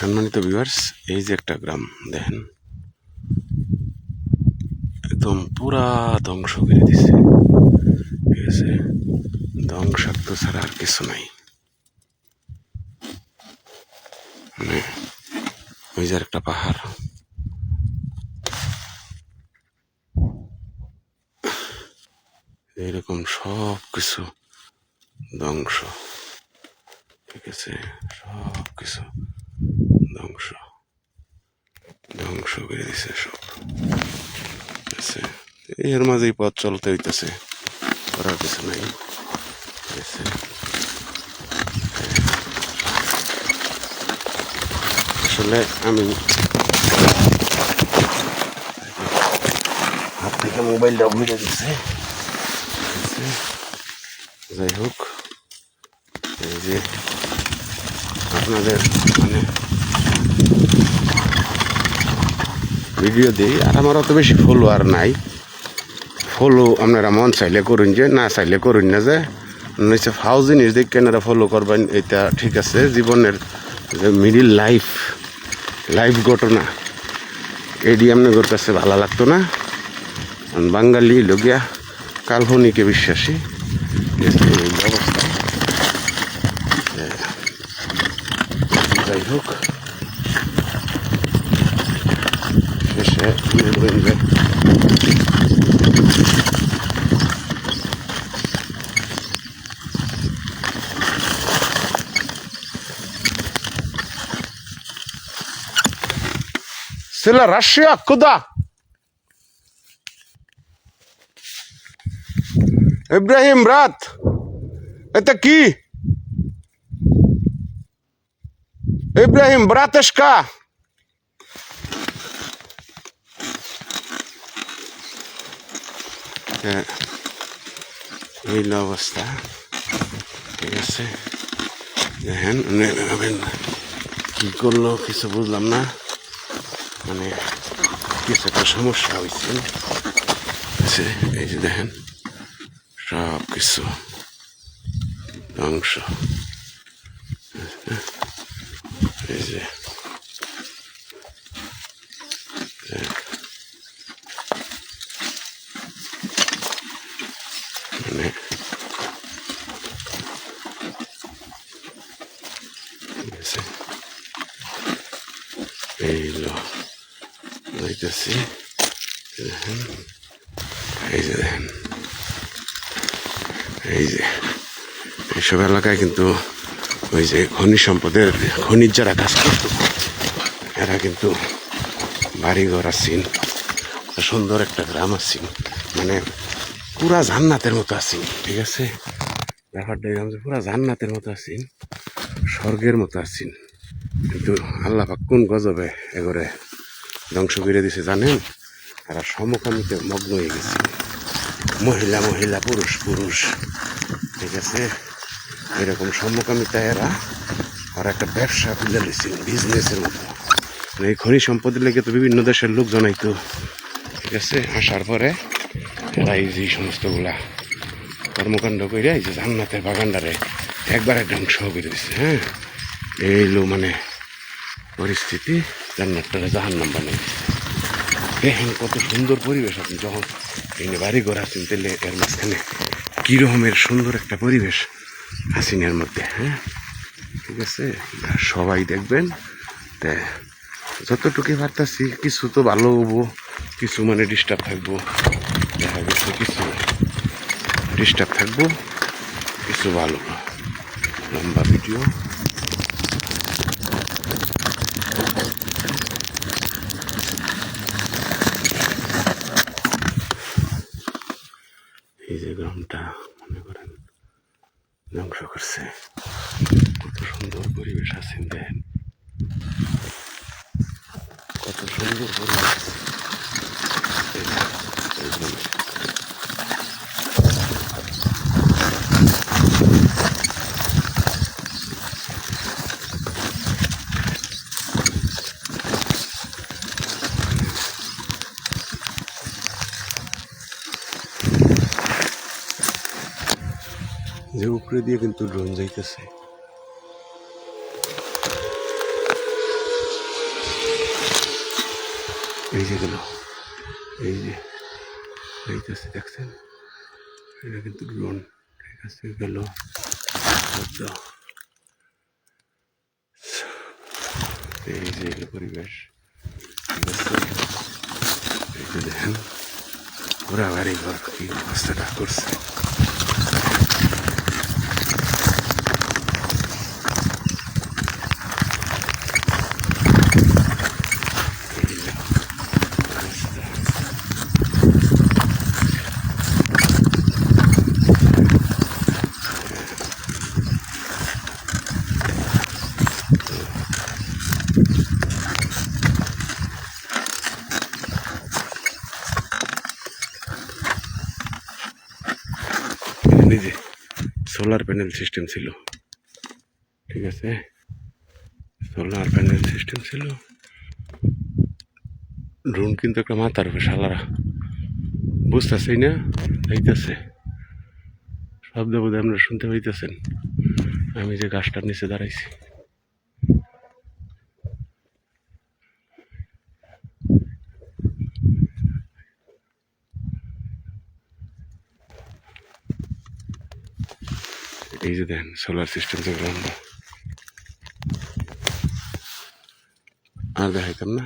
সম্মানিত ভিউয়ার্স এই যে একটা গ্রাম, দেখেন। একদম পুরা ধ্বংস করে দিছে। ঠিক আছে? ধ্বংসাত্ম ছাড়া আর কিছু নাই। মানে ওই যে একটা পাহাড়। এইরকম সব কিছু ধ্বংস। ঠিক আছে? সব কিছু ধ্বংস। ধ্বংস করে দিছে সব। এর মাঝেই পথ চলতে হইতেছে। করার কিছু নাই। আসলে আমি হাত থেকে মোবাইলটা দিছে। ঠিক যাই হোক, এই যে আপনাদের মানে ভিডিও দিই। আর আমার অত বেশি ফলোয়ার নাই। ফলো আপনারা মন চাইলে করুন যে, না চাইলে করুন না যে। নিশ্চয় ফাউ জিনিস দেখে আপনারা ফলো করবেন, এটা ঠিক আছে। জীবনের যে মিডিল লাইফ লাইফ ঘটনা, এডি আপনাদের কাছে ভালো লাগতো না? বাঙালি লগিয়া কাল্পনিকে বিশ্বাসী। অবস্থা। যাই হোক শেষে বলবেন যে Сила Россия куда? Ибрагим, брат, это ки? Ибрагим, братышка. হ্যাঁ, এই হলো অবস্থা ঠিক আছে দেখেন উনি ভাবেন কি করলো কিছু বুঝলাম না মানে কিছু একটা সমস্যা হয়েছে আছে, এই যে দেখেন সব কিছু ধ্বংস এই যে। মানে ঠিক আছে। এই লো যাইতেছি দেখেন এই যে দেখেন এই যে এইসব এলাকায় কিন্তু ওই যে খনিজ সম্পদের খনিজ যারা কাজ করতো, এরা কিন্তু বাড়িঘর আছেন সুন্দর একটা গ্রাম আছেন মানে পুরা জান্নাতের মতো আছেন ঠিক আছে? ব্যাপারটা এরকম যে পুরা জান্নাতের মতো আছেন স্বর্গের মতো আছেন কিন্তু আল্লাহ কোন গজবে এগরে ধ্বংস করে দিছে জানেন? তারা সমকামিতে মগ্ন হয়ে গেছে। মহিলা মহিলা, পুরুষ পুরুষ, ঠিক আছে? এরকম সমকামিতা এরা আর একটা ব্যবসা খুলে লইছে বিজনেসের মতো। মানে এই খনি সম্পদের লেগে তো বিভিন্ন দেশের লোক জনাইতো ঠিক আছে? আসার পরে এরা এই যে সমস্তগুলা কর্মকাণ্ড করে এই যে জান্নাতের বাগানটারে একবারে ধ্বংস করে দিচ্ছে হ্যাঁ? এই লো মানে পরিস্থিতি, জান্নাতটারে জাহান নাম বানাই দিচ্ছে দেখেন কত সুন্দর পরিবেশ আপনি যখন এনে বাড়ি ঘর আছেন, তাহলে এর মাঝখানে কীরকমের সুন্দর একটা পরিবেশ। এর মধ্যে হ্যাঁ? ঠিক আছে? সবাই দেখবেন, তা যতটুকু পারতাছি, কিছু তো ভালো হব, কিছু মানে ডিস্টার্ব থাকব। দেখা গেছে কিছু ডিস্টার্ব থাকব, কিছু ভালো লম্বা ভিডিও এই যে গ্রামটা, মনে করেন। ধ্বংস করছে কত সুন্দর পরিবেশ আছে দেন কত সুন্দর পরিবেশ এই যে, এই যে, যে উপরে দিয়ে কিন্তু ড্রোন যাইতেছে। এই যে গেল। এই যে এইটাছে দেখছেন? এটা কিন্তু ড্রোন ঠিক আছে, গেল। শব্দ। এই যে এলো পরিবেশ। ঠিক আছে? এই যে দেখেন পুরা বাড়ি ঘর কি অবস্থাটা করছে এই যে অবস্থা। যে সোলার প্যানেল সিস্টেম ছিল, ঠিক আছে? সোলার প্যানেল সিস্টেম ছিল। ড্রোন কিন্তু একটা মাথার উপরে, শালারা। বুঝতেছেই না? যাইতেছে শব্দ বোধ আপনারা শুনতে পাইতেছেন আমি যে গাছটার নিচে দাঁড়াইছি। এই যে দেন সোলার সিস্টেম যেগুলো আমরা আর দেখাইতাম না।